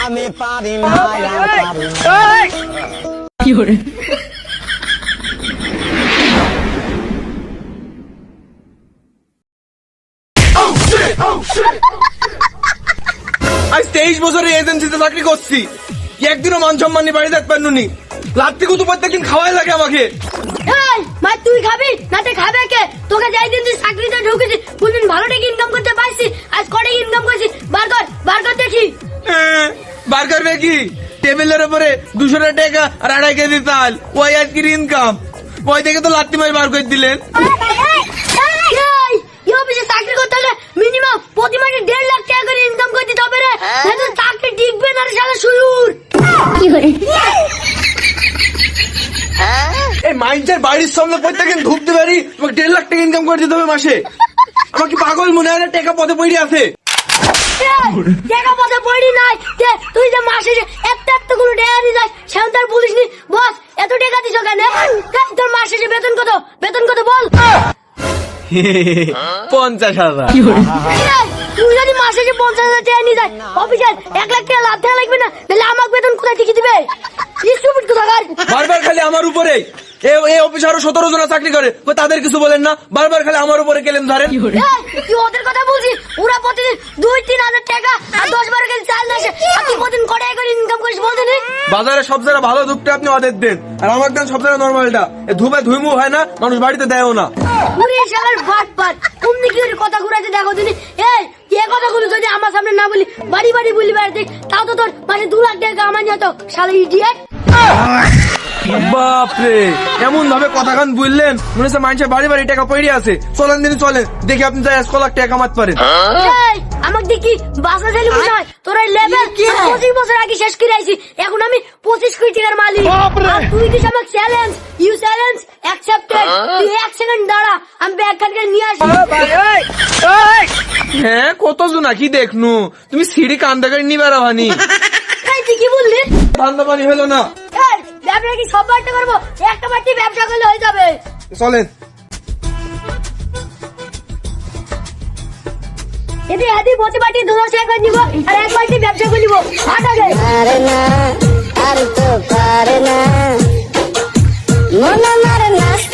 আমি পারি না আর পারি আজ তেইশ বছরের এজেন্সিতে চাকরি করছি। একদিনও মান সম্মান নিয়ে বাড়ি থাকতে পারনুনি রাত্রি কুতু প্রত্যেকদিন খাওয়াই লাগে আমাকে। এই ভাই তুই খাবি? না তুই খাবে কে? তোকে যাই দিন তুই চাকরিতে ঢুকেছি কোনদিন ভালো টাকা ইনকাম করতে পারছি আজ কটা ইনকাম করছি? বার কর বার কর দেখি। বার করবে কি? টেবিলের উপরে দুশো টাকা আর আড়াই কেজি চাল ওই আজকের ইনকাম ওই দেখে তো লাত্তি মারি বার করে দিলেন। চাকরি করতে হলে মিনিমাম প্রতি মাসে দেড় লাখ টাকা করে ইনকাম করতে হবে রে। নয়তো চাকরি টিকবে না রে শুরুর মাইন্সের বাড়ির সামনে প্রত্যেকদিন ধুপতে পারি তোমাকে দেড় লাখ টাকা ইনকাম করে দিতে হবে মাসে। আমার কি পাগল মনে হয় না টাকা পদে পড়ে আছে। টাকা পয়সা পড়ি নাই। তুই যে মাসে একটা একটা করে টাকা দিয়ে যাস সেও তার বলিস নি। বস এত টাকা দিছ কেন? তোর মাসে যে বেতন কত? বেতন কত বল। পঞ্চাশ হাজার। তুই যদি মাসে যে পঞ্চাশ হাজার টাকা নিয়ে অফিসের এক লাখ টাকা লাভ টাকা লাগবে না? তাহলে আমার বেতন কোথায় দিবে? বারবার খালি আমার উপরে এই অফিসে আরও সতেরো জন চাকরি করে। তাদের কিছু বলেন না? বারবার খালি আমার উপরে কেলেন ধরেন। তুই ওদের কথা বলছিস? ওরা প্রতিদিন দুই তিন হাজার টাকা আর দশ বারো কেজি চাল আসে। আর তুই প্রতিদিন কটাই করে ইনকাম করিস বলতে বাজারে সব জায়গা ভালো ধূপটা আপনি ওদের দেন। আর আমার দেন সব জায়গায় নর্মালটা ধূপে ধুইমু হয় না মানুষ বাড়িতে দেয়ও না। পুরি শালার বাট পাট। তুমি কি কথা ঘুরাতে দেখো তুমি? এই এ কথাগুলো যদি আমার সামনে না বলি বাড়ি বাড়ি বলি বেড়াতে তাও তো তোর মানে দু লাখ টাকা আমার নিয়ে তো শালা ইডিয়েট বাপরে এমন ভাবে কথা কান বললেন মনে হচ্ছে মানুষের বাড়ি বাড়ি টাকা পড়ে আছে। চলেন দিন চলেন। দেখি আপনি যাই এক লাখ টাকা কামাতে পারেন। আমাকে দেখি বাসা মনে হয় তোর এই লেভেল পঁচিশ বছর আগে শেষ করে আইছি। এখন আমি পঁচিশ কোটি টাকার মালিক। আর তুই দিস আমাকে চ্যালেঞ্জ ইউ চ্যালেঞ্জ অ্যাকসেপ্টেড তুই এক সেকেন্ড দাঁড়া আমি ব্যাগ নিয়ে আসি। হ্যাঁ কত জনা কি দেখনু? তুমি সিঁড়ি কান্দা করে নিবে রাভানি কি বললি? ধান্দা পানি হলো না। কি সব বাড়িতে করব একটা বাড়িতে ব্যবসা করলে হয়ে যাবে। চলেন। এদি আদি বসে বাটি দুটো শেয়ার করে নিব আর এক বাটি ব্যবসা করে নিব। আট আগে। আরে না আর তো পারে না। মন আমার নাচতে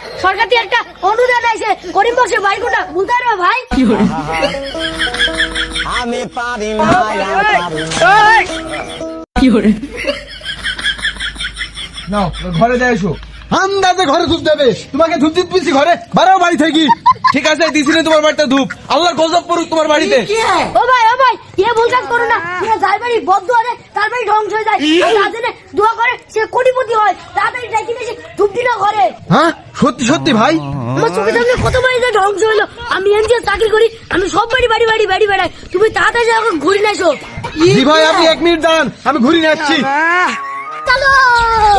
সরকার থেকে একটা অনুদান আছে। করিম বক্সের বাড়ি কোনটা বলতে পারবে ভাই। আমি পারি না আর পারি নাও ঘরে যাই এসো। আন্দাজে ঘরে ধূপ দেবে। তোমাকে ধূপ দিতে দিচ্ছি ঘরে। বারো বাড়ি থেকে। ঠিক আছে দিছি না তোমার বাড়িতে ধূপ। আল্লাহর গজব পড়ুক তোমার বাড়িতে। ও ভাই ও ভাই এ ভুল কাজ করো না। যার বাড়ি বদ্ধ আছে তার বাড়ি ধ্বংস হয়ে যায়। দোয়া করে সে কোটিপতি হয়। তাড়াতাড়ি ডাকি ধূপটি না করে হ্যাঁ? সত্যি সত্যি ভাই। আমার চোখের সামনে কত বাড়ি যে ধ্বংস হলো। আমি এনজিও চাকরি করি আমি সব বাড়ি বাড়ি বাড়ি বাড়ি বেড়াই। তুমি তাড়াতাড়ি যাও ঘুরে না এসো। জি ভাই আপনি এক মিনিট দাঁড়ান আমি ঘুরে যাচ্ছি চলো।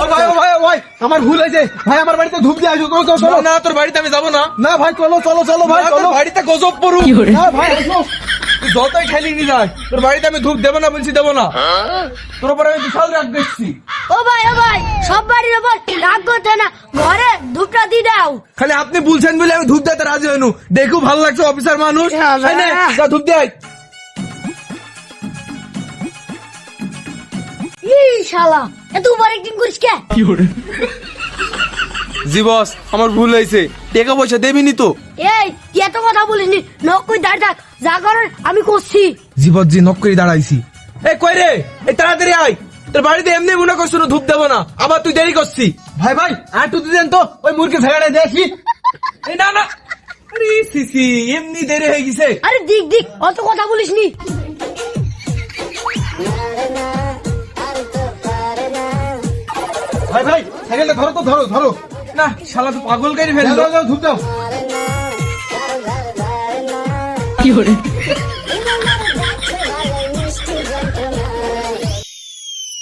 ও ভাই ও ভাই ও ভাই আমার ভুল হয়েছে। ভাই আমার বাড়িতে ধূপ দিয়ে আসো চলো চলো না তোর বাড়িতে আমি যাব না। না ভাই চলো চলো চলো ভাই চলো। বাড়িতে গজব পড়ুক। না ভাই যতই ঠেলি নি যাই তোর বাড়িতে আমি ধূপ দেবো না বলছি দেবো না। তোর উপর আমি বিশাল রাগ দেখছি। ও ভাই ও ভাই সব বাড়ির ওপর রাগ করতে না ঘরে ধূপটা দিয়ে দাও। খালি আপনি বলছেন বলে আমি ধূপ দিতে রাজি হইনু। দেখু ভালো লাগছে অফিসার মানুষ। এই নে, যা ধূপ দিয়ে আয়। ই শালা এত বার একদিন করিস কে? জি বস আমার ভুল হয়েছে। টাকা পয়সা দেবিনি তো। এই তুই এত কথা বলিসনি। নক কই দাঁড় থাক যা করার আমি করছি। জীবত জি নক করে দাঁড়াইছি। এই কই রে? এই তাড়াতাড়ি আয়। তোর বাড়িতে এমনি মনে করছ না ধূপ দেবো না। আবার তুই দেরি করছি ভাই ভাই আর তুই দেন তো ওই মুরগি ভেড়াটা দেখি। এই না না। আরে সিসি এমনি দেরি হয়ে গেছে। আরে দিক দিক অত কথা বলিসনি। পারে না ভাই ভাই সাইকেলটা ধরো তো ধরো ধরো। না শালা তো পাগল করে ফেলল। যাও, ধূপ দাও।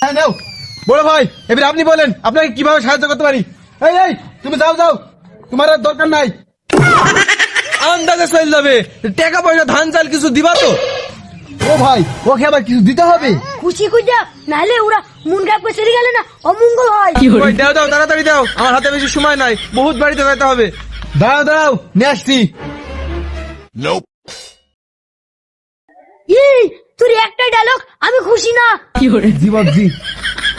হ্যাঁ নাও। বড় ভাই এবার আপনি বলেন আপনাকে কীভাবে সাহায্য করতে পারি? এই এই তুমি যাও যাও। তোমার আর দরকার নাই। আন্দাজে চল যাবে। টাকা পয়সা ধান চাল কিছু দিবা তো? ও ভাই ওকে আবার কিছু দিতে হবে? খুশি খুঁজা নাহলে ওরা মন খারাপ করে চলে গেলে না অমঙ্গল হয়। ওই দাও দাও তাড়াতাড়ি দাও আমার হাতে বেশি সময় নাই বহুত বাড়িতে যেতে হবে। নিয়ে আসছি। এই তোর একটা ডায়লগ আমি খুশি না। জি বাবজি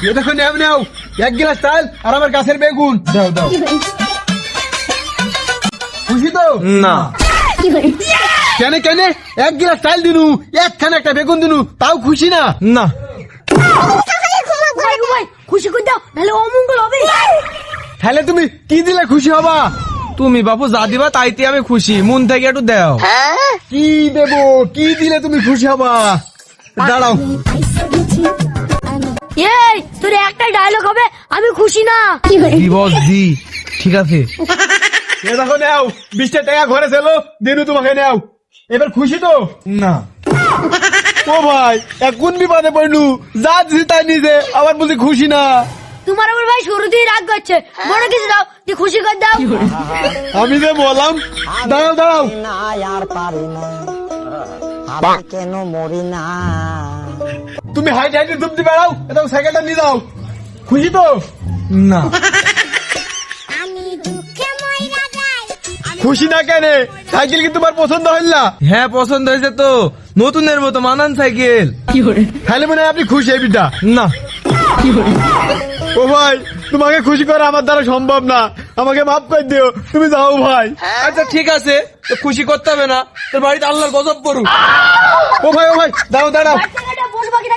এ দেখো নেও নেও এক গ্লাস চাল আর আমার গাছের বেগুন। দাও দাও। খুশি তো? না। কেন কেন? এক গ্লাস চাল দিনু একখানে একটা বেগুন দিনু তাও খুশি না? না। খুশি করে দাও নাহলে অমঙ্গল হবে। তাহলে তুমি কি দিলে খুশি হবা? তুমি বাপু যা দিবা তাইতে আমি খুশি। মন থেকে একটু দাও। কি দেব? কি দিলে তুমি খুশি হবা? দাঁড়াও। এই তোর একটা ডায়লগ হবে আমি খুশি না। কি দিবস দি ঠিক আছে? এ দেখো নেও বিশটা টাকা ঘরে চলো দিনু তোমাকে নেও। এবার খুশি তো? না। ও ভাই এক কোন বিপদে পড়লু? যা দিছি তাই নিজে আবার বলছি খুশি না। তোমার আমার ভাই শুরুতেই রাগ করছে। মনে কিছু দাও তুই খুশি করে দাও। আমি যে বললাম দাঁড়াও দাঁড়াও। না আর পারি না আমি কেন মরি না তুমি হাইট হাইটে ডুব দিয়ে বেড়াও এটা সাইকেলটা নিয়ে যাও। খুশি তো? না। খুশি না কেন? সাইকেল কি তোমার পছন্দ হইল হ্যাঁ পছন্দ হয়েছে তো। নতুনের মতো মানান সাইকেল। তাহলে মনে হয় আপনি খুশি এই বিটা। না। ও ভাই তোমাকে খুশি করা আমার দ্বারা সম্ভব না। আমাকে মাফ করে দিও। তুমি যাও ভাই। আচ্ছা ঠিক আছে। তো খুশি করতে হবে না। তোর বাড়িতে আল্লাহর গজব পড়ুক। ও ভাই ও ভাই দাও দাঁড়াও। পশু পাখি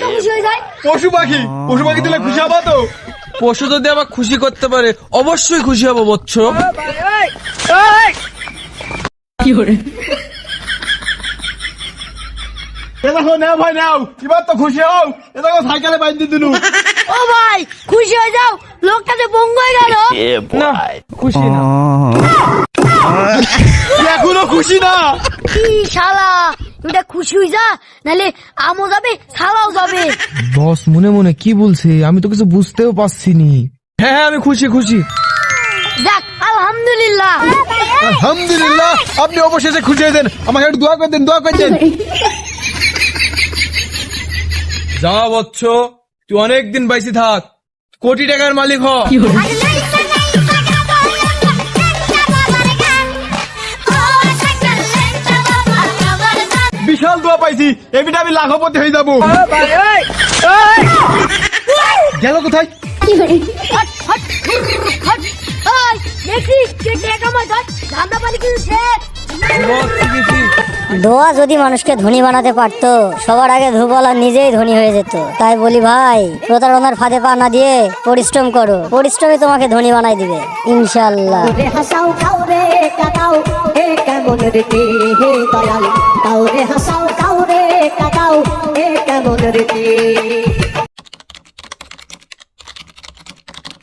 তো খুশি হয়ে যায়। পশু পাখি পশু পাখি দিলে খুশি হবা তো? পশু যদি আবার খুশি করতে পারে অবশ্যই খুশি হব বচ্চ এ দেখো নাও ভাই নাও। এবার তো খুশি হও। এ দেখো সাইকেলে বাইন্ধি দিনু। ও ভাই খুশি হয়ে যাও। লোকটা যে বঙ্গ হয়ে গেল। না খুশি না। এখনও খুশি না। কি শালা? এটা খুশি হয়ে? যা নাহলে আমও যাবে শালাও যাবে। বস মনে মনে কি বলছে? আমি তো কিছু বুঝতেও পারছি নি। হ্যাঁ হ্যাঁ আমি খুশি খুশি। যাক আলহামদুলিল্লাহ। আলহামদুলিল্লাহ আপনি অবশেষে খুশি হয়েছেন আমাকে একটু দোয়া করে দেন দোয়া করে দেন। যা বচ্চ তুই অনেক দিন বাইসি থাক। কোটি টাকার মালিক হ। পাইছি এবিটা আমি লাখপতি হয়ে যাব। গেল কোথায়? দোয়া যদি মানুষকে ধনী বানাতে পারতো সবার আগে ধুবলা নিজেই ধনী হয়ে যেত। তাই বলি ভাই প্রতারণার ফাঁদে পা না দিয়ে পরিশ্রম করো। পরিশ্রমই তোমাকে ধনী বানাই দিবে ইনশাল্লাহ হে কেমন রীতি? হে দয়াল কাউরে হাসাও কাউরে কাটাও এ কেমন রীতি?